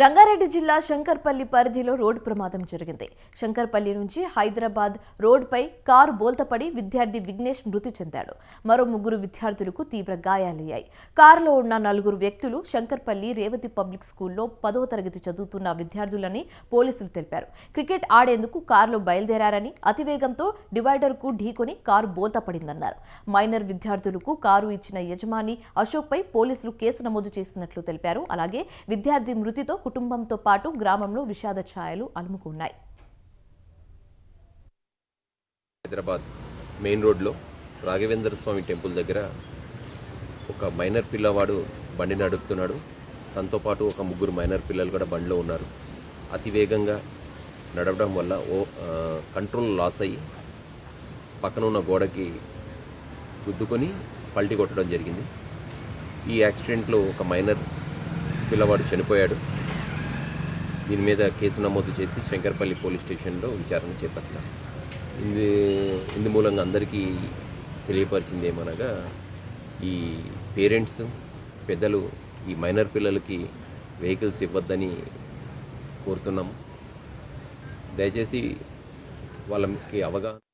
రంగారెడ్డి జిల్లా శంకర్పల్లి పరిధిలో రోడ్డు ప్రమాదం జరిగింది. శంకర్పల్లి నుంచి హైదరాబాద్ రోడ్డుపై కారు బోల్తపడి విద్యార్థి విఘ్నేష్ మృతి చెందాడు. మరో ముగ్గురు విద్యార్థులకు తీవ్ర గాయాలయ్యాయి. కారులో ఉన్న నలుగురు వ్యక్తులు శంకర్పల్లి రేవతి పబ్లిక్ స్కూల్లో పదవ తరగతి చదువుతున్న విద్యార్థులని పోలీసులు తెలిపారు. క్రికెట్ ఆడేందుకు కారులో బయలుదేరారని అతివేగంతో డివైడర్కు ఢీకొని కారు బోల్తపడిందన్నారు. మైనర్ విద్యార్థులకు కారు ఇచ్చిన యజమాని అశోక్పై పోలీసులు కేసు నమోదు చేసినట్లు తెలిపారు. అలాగే విద్యార్థి మృతితో కుటుంబంతో పాటు గ్రామంలో విషాద ఛాయలు అలుముకున్నాయి. హైదరాబాద్ మెయిన్ రోడ్లో రాఘవేంద్ర స్వామి టెంపుల్ దగ్గర ఒక మైనర్ పిల్లవాడు బండి నడుపుతున్నాడు. తనతో పాటు ఒక ముగ్గురు మైనర్ పిల్లలు కూడా బండిలో ఉన్నారు. అతి వేగంగా నడవడం వల్ల ఓ కంట్రోల్ లాస్ అయ్యి పక్కన ఉన్న గోడకి గుద్దుకొని పల్టీ కొట్టడం జరిగింది. ఈ యాక్సిడెంట్లో ఒక మైనర్ పిల్లవాడు చనిపోయాడు. దీని మీద కేసు నమోదు చేసి శంకర్పల్లి పోలీస్ స్టేషన్లో విచారణ చేపట్టారు ఇది ఇందు మూలంగా అందరికీ తెలియపరిచింది ఏమనగా ఈ పేరెంట్స్ పెద్దలు ఈ మైనర్ పిల్లలకి వెహికల్స్ ఇవ్వద్దని కోరుతున్నాము. దయచేసి వాళ్ళకి అవగాహన